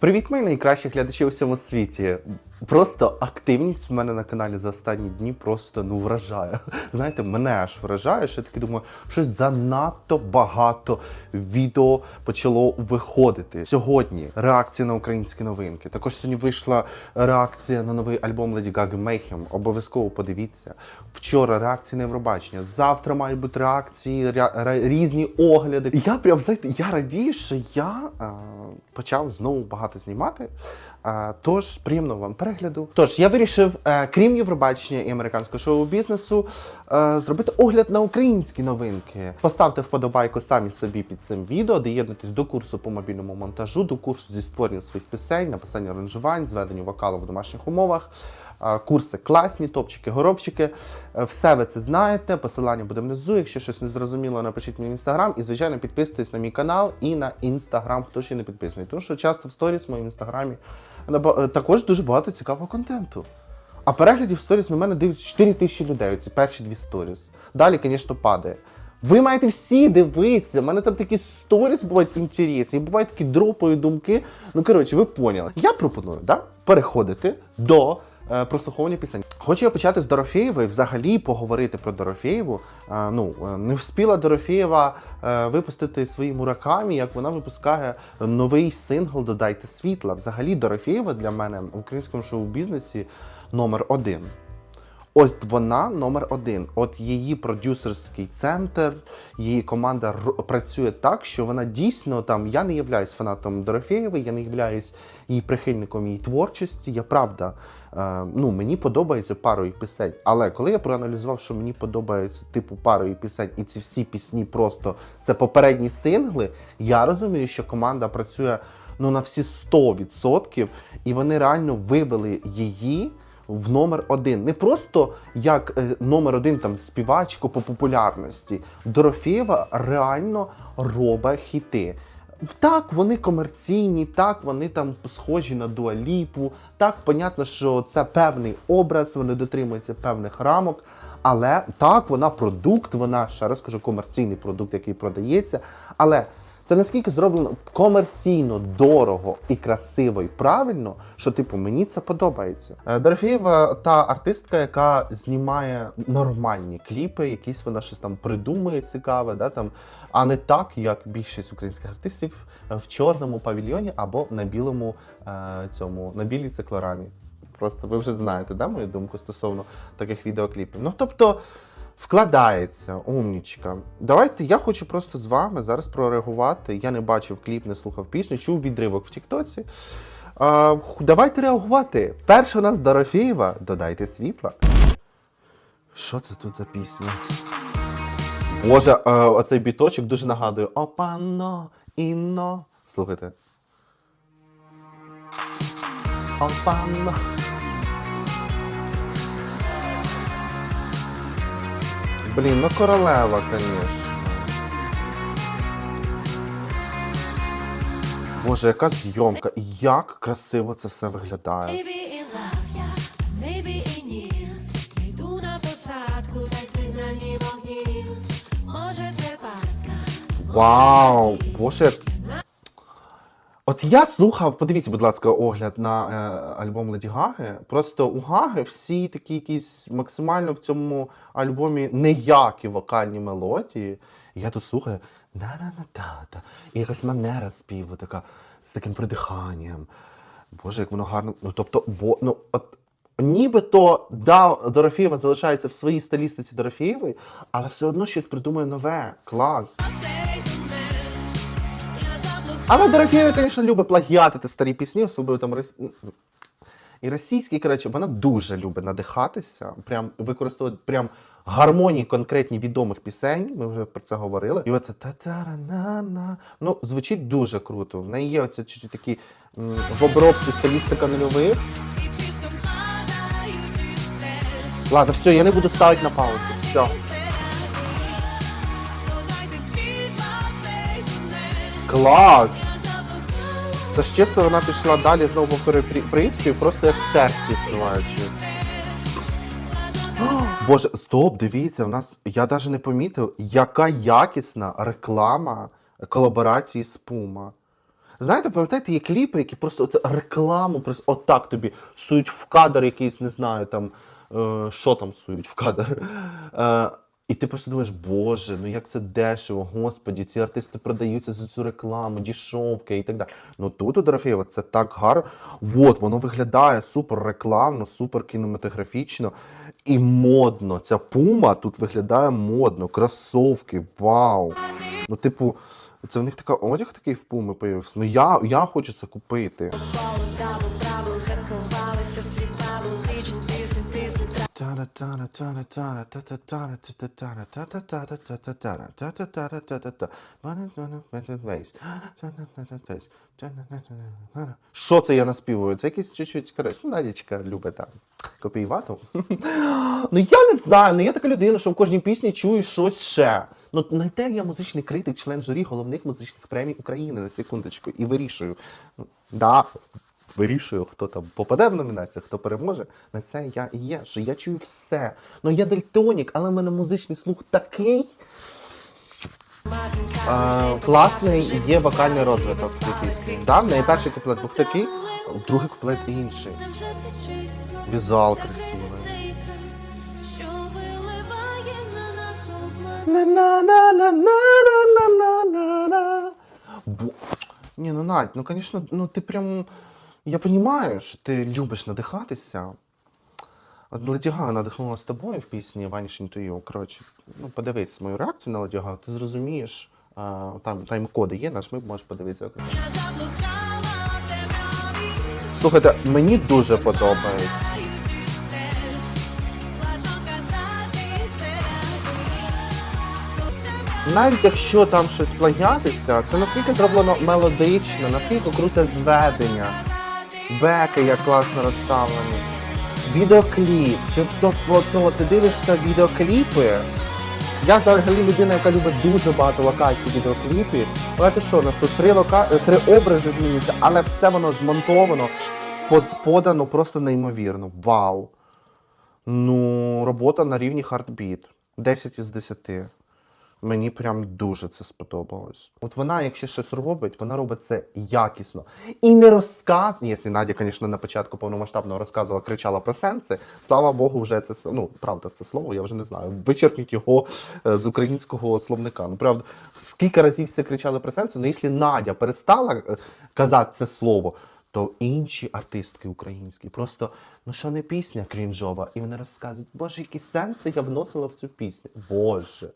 Привіт, мої найкращі глядачі у всьому світі. Просто активність в мене на каналі за останні дні просто ну вражає. Знаєте, мене аж вражає, що я таки думаю, щось занадто багато відео почало виходити. Сьогодні реакція на українські новинки. Також сьогодні вийшла реакція на новий альбом Lady Gaga Mayhem. Обов'язково подивіться. Вчора реакції на Євробачення. Завтра мають бути реакції, різні огляди. І я прям знаєте, я радію, що я е, почав знову багато знімати. Тож приємного вам перегляду. Тож я вирішив, е, крім Євробачення і американського шоу-бізнесу, е, зробити огляд на українські новинки. Поставте вподобайку самі собі під цим відео, доєднуйтесь до курсу по мобільному монтажу, до курсу зі створення своїх пісень, написання аранжувань, зведення вокалу в домашніх умовах. Е, Курси класні, топчики, горобчики. Все ви це знаєте. Посилання буде внизу. Якщо щось не зрозуміло, напишіть мені в інстаграм. І, звичайно, підписуйтесь на мій канал і на інстаграм, хто ще не підписаний. Тому що часто в сторіс в моєму інстаграмі також дуже багато цікавого контенту. А переглядів сторіс на мене дивиться 4 тисячі людей. Ці перші дві сторіс. Далі, звісно, падає. Ви маєте всі дивитися. У мене там такі сторіс бувають інтересні, бувають такі дропові думки. Ну, коротше, ви поняли. Я пропоную да, переходити до е, прослуховування пісень. Хочу я почати з Дорофєєва і взагалі поговорити про Дорофєєву. Е, ну, е, не вспіла Дорофєєва е, випустити свої муракамі, як вона випускає новий сингл Додайте світла. Взагалі, Дорофєєва для мене в українському шоу-бізнесі номер один. Ось вона номер один. От її продюсерський центр, її команда працює так, що вона дійсно там. Я не являюсь фанатом Дорофєєвої, я не являюсь її прихильником її творчості. Я правда, е, ну мені подобається пару її пісень. Але коли я проаналізував, що мені подобається типу пару її пісень, і ці всі пісні просто це попередні сингли, я розумію, що команда працює ну на всі 100%, і вони реально вивели її в номер один. Не просто як е, номер один там співачку по популярності. Дорофєва реально робить хіти. Так, вони комерційні, так, вони там схожі на дуаліпу. Так, понятно, що це певний образ, вони дотримуються певних рамок. Але так, вона продукт, вона ще раз кажу, комерційний продукт, який продається. Але це наскільки зроблено комерційно, дорого і красиво і правильно, що типу мені це подобається. Е, Дорофєєва та артистка, яка знімає нормальні кліпи, якісь вона щось там придумує цікаве, да, там, а не так, як більшість українських артистів в чорному павільйоні або на білому е, цьому на білій циклорамі. Просто ви вже знаєте, да, мою думку стосовно таких відеокліпів. Ну тобто. Вкладається, умнічка. Давайте я хочу просто з вами зараз прореагувати. Я не бачив кліп, не слухав пісню, чув відривок в Тіктоці. А, давайте реагувати. Перша у нас Дорофєєва. Додайте світла. Що це тут за пісня? Боже, оцей біточок дуже нагадує. Опано, інно. Слухайте. Опано. Блін, ну королева, звісно. Боже, яка зйомка, як красиво це все виглядає. Йду на посадку, та сигнальні вогні Може це пастка Вау! Боже. як- От я слухав, подивіться, будь ласка, огляд на е, альбом Леді Гаги. Просто у Гаги всі такі якісь максимально в цьому альбомі неякі вокальні мелодії. Я тут слухаю на на на та та і якась манера співу, така з таким придиханням. Боже, як воно гарно. Ну тобто, бо ну от. Нібито да, Дорофєєва залишається в своїй стилістиці Дорофєєвої, але все одно щось придумує нове. Клас. Але Дорофєєва, звісно, любить плагіатити старі пісні, особливо там і російські, коротше, вона дуже любить надихатися, прям використовувати прям гармонії конкретні відомих пісень. Ми вже про це говорили. І оце та-та-ра-на-на. Ну, звучить дуже круто. В неї є оце чуть-чуть такі в обробці стилістика нульових. Ладно, все, я не буду ставити на паузу. Все. Клас! Це ж чесно, вона пішла далі, знову повторюю при- приспів, просто як в терці співаючи. Боже, стоп, дивіться, в нас я навіть не помітив, яка якісна реклама колаборації з Puma. Знаєте, пам'ятаєте, є кліпи, які просто от рекламу, просто отак тобі сують в кадр якийсь, не знаю, там, е, що там сують в кадр. Е, і ти просто думаєш, боже, ну як це дешево, господі, ці артисти продаються за цю рекламу, дішовки і так далі. Ну тут у Дорофєєва це так гарно. От, воно виглядає супер рекламно, супер кінематографічно і модно. Ця пума тут виглядає модно, кросовки, вау. Ну, типу, це в них така одяг такий в пуми появився. Ну я, я хочу це купити. Що це я наспівую? Це якийсь чуть-чуть коротше. Ну, Надічка любить там копіювати. Ну я не знаю. Ну я така людина, що в кожній пісні чую щось ще. Ну на те я музичний критик, член журі головних музичних премій України на секундочку і вирішую. Ну, да, вирішую, хто там попаде в номінацію, хто переможе. На це я і є. Що я чую все. Ну я дельтонік, але в мене музичний слух такий. А, класний є вокальний розвиток пісні. Да, в неї перший куплет був такий, другий куплет інший. Візуал красивий. Ні, ну Надь, ну звісно, ну ти прям. Я розумію, що ти любиш надихатися. Гага надихнула з тобою в пісні Vanishing to You. Коротше, ну подивись мою реакцію на Леді ти зрозумієш. А, там тайм-коди є, нажми, можеш подивитися. Слухайте, мені дуже подобається. Навіть якщо там щось плагіатиться, це наскільки зроблено мелодично, наскільки круте зведення, беки як класно розставлені, відеокліп. Тобто, то, ти дивишся відеокліпи. Я взагалі людина, яка любить дуже багато локацій в відеокліпі. Але ти що, у нас тут три, лока... е, три образи змінюються, але все воно змонтовано, под- подано просто неймовірно. Вау! Ну, робота на рівні хардбіт. 10 із 10. Мені прям дуже це сподобалось. От вона, якщо щось робить, вона робить це якісно. І не розказує. Якщо Надя, звісно, на початку повномасштабного розказувала, кричала про сенси. Слава Богу, вже це ну, правда, це слово, я вже не знаю. Вичерпніть його е, з українського словника. Ну, правда, скільки разів всі кричали про сенси, ну якщо Надя перестала е, казати це слово, то інші артистки українські просто ну що не пісня крінжова, і вони розказують, боже, які сенси я вносила в цю пісню. Боже.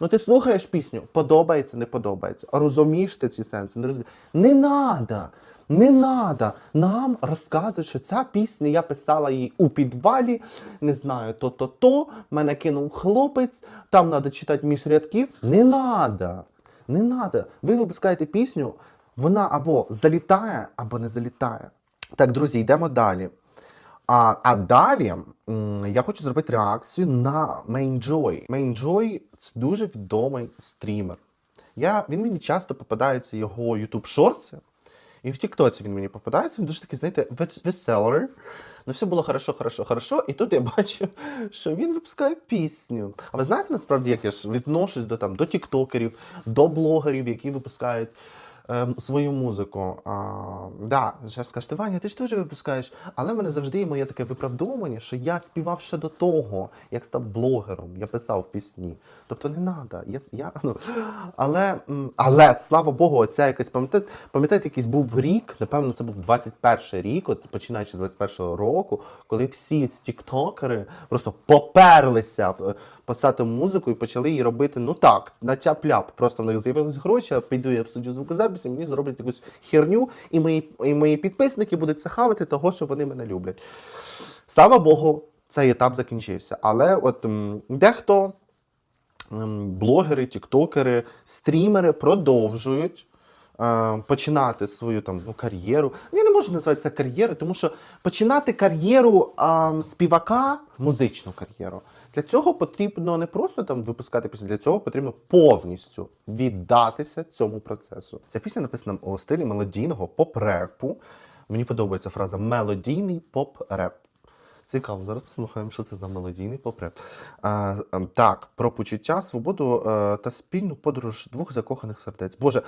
Ну ти слухаєш пісню, подобається, не подобається. Розумієш ти ці сенси, не розумієш. Не надо, не надо нам розказують, що ця пісня, я писала її у підвалі, не знаю, то-то-то, мене кинув хлопець, там треба читати між рядків. Не надо. Не надо. Ви випускаєте пісню, вона або залітає, або не залітає. Так, друзі, йдемо далі. А, а далі я хочу зробити реакцію на Mainjoy. Mainjoy – це дуже відомий стрімер. Я, він мені часто попадається його YouTube шорти, і в Тіктоці він мені попадається. Він дуже такий, знаєте, вес- веселий. Ну, все було хорошо, хорошо, хорошо. І тут я бачу, що він випускає пісню. А ви знаєте насправді, як я ж відношусь до там до тіктокерів, до блогерів, які випускають свою музику. А, да, Ваня, ти ж теж випускаєш. Але в мене завжди є моє таке виправдовування, що я співав ще до того, як став блогером. Я писав пісні. Тобто не треба. Я, я, ну, але, але, слава Богу, оця якась пам'ятаєте, пам'ятаєте, якийсь був рік, напевно, це був 21 рік, от починаючи з 21 року, коли всі ці тіктокери просто поперлися писати музику і почали її робити, ну так, на тяп-ляп. Просто в них з'явились гроші, піду я в студію звукозаписі, мені зроблять якусь херню, і мої, і мої підписники будуть це хавати того, що вони мене люблять. Слава Богу, цей етап закінчився. Але от дехто блогери, тіктокери, стрімери продовжують е, починати свою там ну, кар'єру. Я не можу назвати це кар'єрою, тому що починати кар'єру ем, співака, музичну кар'єру. Для цього потрібно не просто там випускати пісню, для цього потрібно повністю віддатися цьому процесу. Ця пісня написана у стилі мелодійного поп-репу. Мені подобається фраза мелодійний поп-реп. Цікаво, зараз послухаємо, що це за мелодійний попреп. А, ем, так, про почуття, свободу е, та спільну подорож двох закоханих сердець. Боже.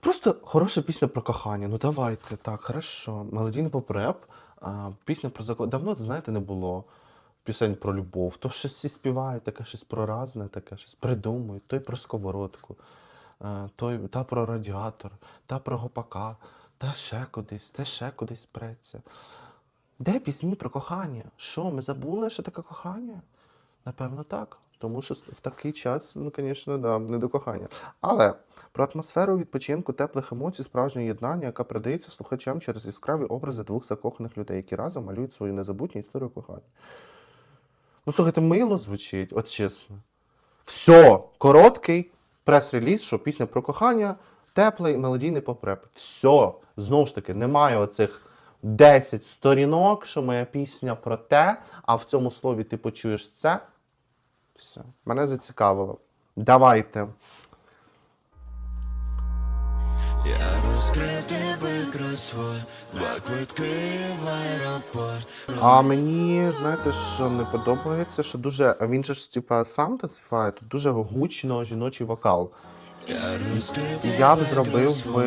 Просто хороша пісня про кохання. Ну давайте, так, хорошо. Мелодійний попреп, а, пісня про закон. Давно, знаєте, не було пісень про любов. То щось всі співають, таке щось про разне, таке щось придумують. Той про сковородку, е, той, та про радіатор, та про гопака, та ще кудись, та ще кудись преться. Де пісні про кохання? Що, ми забули, що таке кохання? Напевно, так. Тому що в такий час, ну, звісно, да, не до кохання. Але про атмосферу відпочинку, теплих емоцій, справжнього єднання, яка передається слухачам через яскраві образи двох закоханих людей, які разом малюють свою незабутню історію кохання. Ну, слухайте, мило звучить, от чесно. Все, короткий прес-реліз, що пісня про кохання, теплий мелодійний попреп. Все, знову ж таки, немає оцих 10 сторінок, що моя пісня про те, а в цьому слові ти почуєш це. Все, мене зацікавило. Давайте. Я розкрив тебе кросворд, два квитки в аеропорт. А мені, знаєте, що не подобається, що дуже. Він же ж типа сам танцює, тут дуже гучно жіночий вокал. Я б зробив би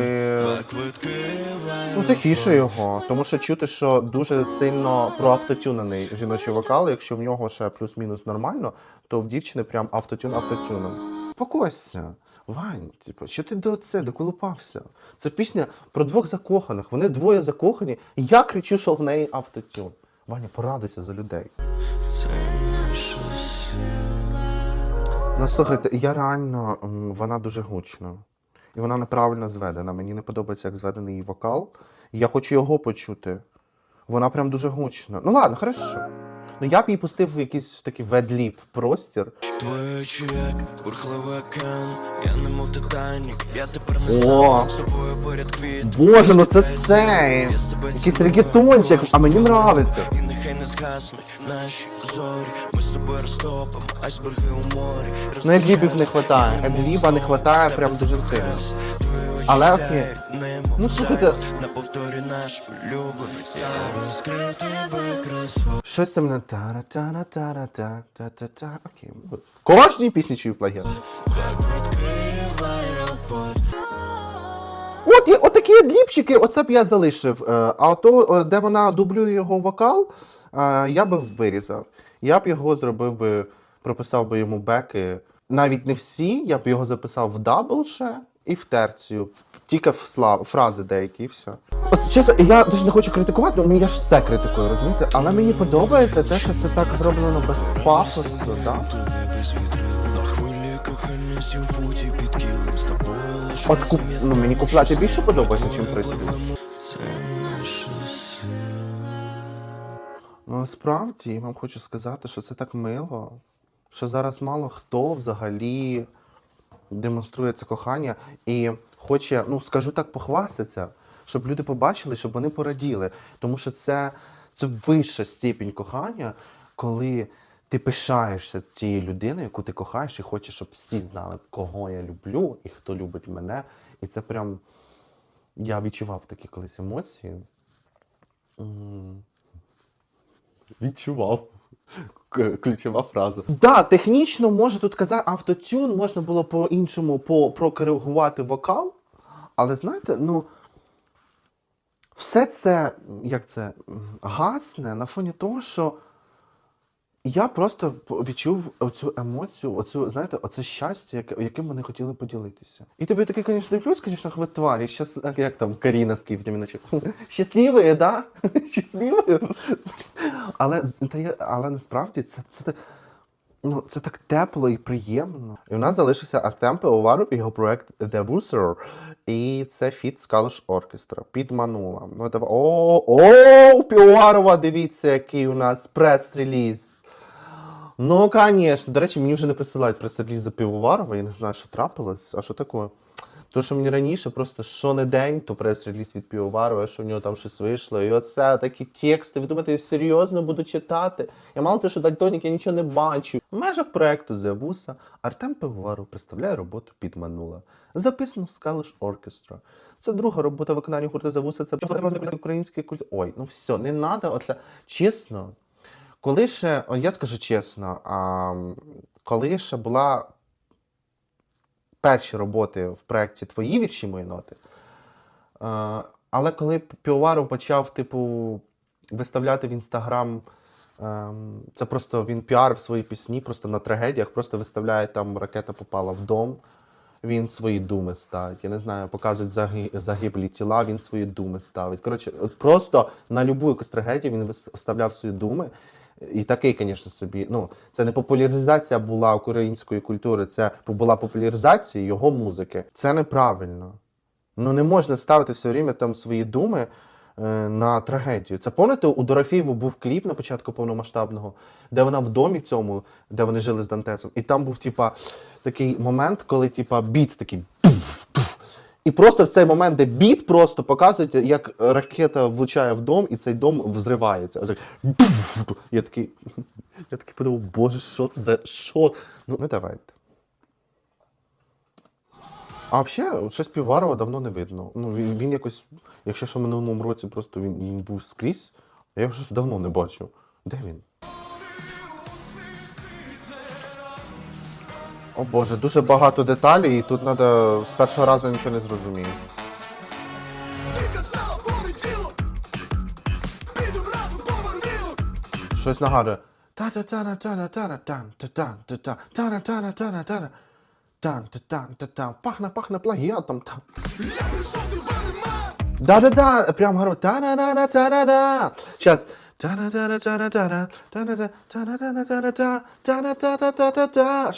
ну, тихіше його, тому що чути, що дуже сильно проавтотюнений жіночий вокал. Якщо в нього ще плюс-мінус нормально, то в дівчини прям автотюн автотюном. Покойся. Вань, типу, що ти до це доколупався? Це пісня про двох закоханих. Вони двоє закохані. Я кричу, що в неї автотюн. Ваня, порадуйся за людей. Ну я реально вона дуже гучна. І вона неправильно зведена. Мені не подобається, як зведений її вокал. Я хочу його почути. Вона прям дуже гучна. Ну ладно, хорошо. Ну я б її пустив в якийсь такий ведліп простір. Твоє очі як бурхливий океан. Я не мов Титанік, я О! Боже, ну це цей! Якийсь регетончик, а мені нравиться. І нехай не згаснуть наші зорі. Ми з тобою розтопимо айсберги у морі. Ну, едлібів не хватає. Едліба не хватає прям дуже сильно. Але окей. Ну, слухайте. На повторі наш тебе. Щось це мене тара тара тара та та та та Окей. Кожній пісні чую плагіат. От, є- от такі дліпчики, оце б я залишив. Е, А то, е, де вона дублює його вокал, е, я би вирізав. Я б його зробив би, прописав би йому беки. Навіть не всі, я б його записав в дабл ще і в терцію. Тільки в слав, фрази деякі, і все. От чесно, я дуже не хочу критикувати, ну я ж все критикую, розумієте? Але мені подобається те, що це так зроблено без пафосу, да? От ну, мені купляти більше подобається, ніж сила. Ну, насправді я вам хочу сказати, що це так мило, що зараз мало хто взагалі демонструє це кохання і хоче, ну скажу так, похвастатися, щоб люди побачили, щоб вони пораділи. Тому що це, це вища степінь кохання, коли ти пишаєшся тією людиною, яку ти кохаєш, і хочеш, щоб всі знали, кого я люблю і хто любить мене. І це прям я відчував такі колись емоції. Відчував. Ключова фраза. Так, да, технічно може тут казати автотюн, можна було по-іншому прокоригувати вокал. Але знаєте, ну. Все це, як це, гасне на фоні того, що я просто відчув оцю емоцію, оцю, знаєте, оце щастя, яке- яким вони хотіли поділитися. І тобі такий, звісно, дивлюсь, звісно, хвитварі, щас, як там Каріна з Київ ночі. Щасливі, да? Щасливі. Але, та але насправді це, це, ну, це так тепло і приємно. І у нас залишився Артем Пивоваров і його проект The Wooser. І це фіт Скалиш Оркестра. Підманула. Ну. О, о, у Пивоварова, дивіться, який у нас прес-реліз. Ну, звісно. До речі, мені вже не присилають прес-реліз за Пивоварова. Я не знаю, що трапилось. А що таке? То, що мені раніше просто що не день, то прес-реліз від Півоварова, що в нього там щось вийшло. І оце такі тексти. Ви думаєте, я серйозно буду читати? Я мало того, що дальтонік, я нічого не бачу. В межах проекту Зевуса Артем Пивоваров представляє роботу Підманула. Записано Скалиш Оркестра. Це друга робота виконання гурту Зевуса. Це український культ. Ой, ну все, не треба. Оце чесно. Коли ще, я скажу чесно, а, коли ще була перші роботи в проєкті Твої вірші мої ноти. Е, але коли Півоваров почав, типу, виставляти в інстаграм, ем, це просто він піарив свої пісні, просто на трагедіях, просто виставляє там ракета попала в дом. Він свої думи ставить. Я не знаю, показують заги- загиблі тіла, він свої думи ставить. Коротше, от просто на любу якусь трагедію він вис- вставляв свої думи. І такий, звісно, собі. Ну, це не популяризація була української культури, це була популяризація його музики. Це неправильно. Ну не можна ставити все время там свої думи е, на трагедію. Це пам'ятаєте, у Дорофєєву був кліп на початку повномасштабного, де вона в домі цьому, де вони жили з Дантесом, і там був типа такий момент, коли типа біт такий. І просто в цей момент, де біт просто показують, як ракета влучає в дом, і цей дом взривається. Я такий, я такий подумав, боже, що це за що? Ну, ну давайте. А взагалі, щось Піварова давно не видно. Ну, він, він якось, якщо що в минулому році просто він, він був скрізь, я його щось давно не бачив. Де він? О боже, дуже багато деталей, і тут треба з першого разу нічого не зрозуміти. Щось нагадує. Пахне, пахне плагіатом там. Да-да-да, прям гарно. Та-да-да-да-да-да-да. Щас. Та-да-да-да-да-да-да. Та-да-да-да-да-да-да. Та-да-да-да-да-да-да.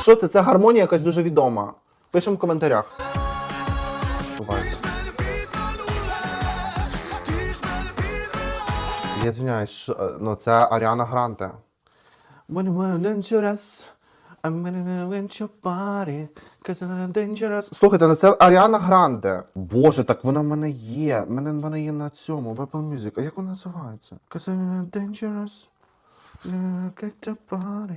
Що- це? Це гармонія якась дуже відома. Пишемо в коментарях. Я звиняюсь, що, е, ну це Аріана Гранте. When we're dangerous, I'm gonna win your body, 'cause I'm dangerous. Слухайте, ну це Аріана Гранде. Боже, так вона в мене є. Мене вона є на цьому, в Apple Music. А як вона називається? 'Cause I'm dangerous. get your body.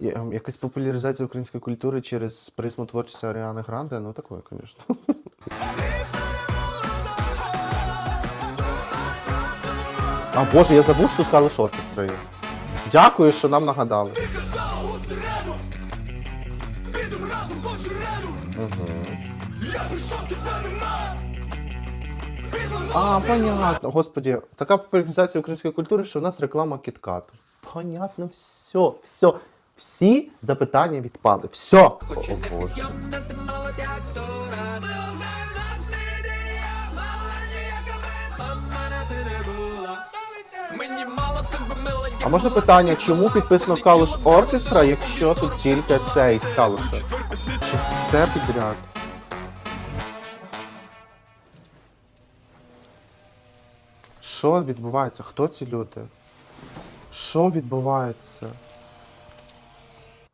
Ем, Якась популяризація української культури через призму творчості Аріани Гранде, ну такое, звісно. А боже, я забув, що тут Калиш оркестра є. Дякую, що нам нагадали. Ти казала у середу, підем разом по череду. Я прийшов, тебе нема. А, понятно. Господі, така популяризація української культури, що у нас реклама кіткат. Понятно, все, все. Всі запитання відпали. Все. О, Боже. А можна питання, чому підписано Калуш Оркестра, якщо тут тільки цей з Калуша? Чи все підряд? Що відбувається? Хто ці люди? Що відбувається?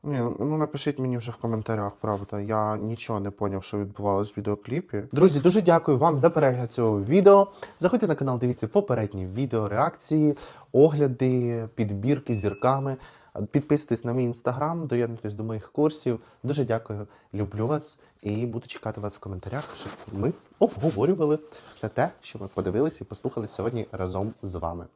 Ні, ну напишіть мені вже в коментарях, правда. Я нічого не поняв, що відбувалося в відеокліпі. Друзі, дуже дякую вам за перегляд цього відео. Заходьте на канал, дивіться попередні відео, реакції, огляди, підбірки зірками. Підписуйтесь на мій інстаграм, доєднуйтесь до моїх курсів. Дуже дякую, люблю вас і буду чекати вас в коментарях, щоб ми обговорювали все те, що ми подивилися і послухали сьогодні разом з вами.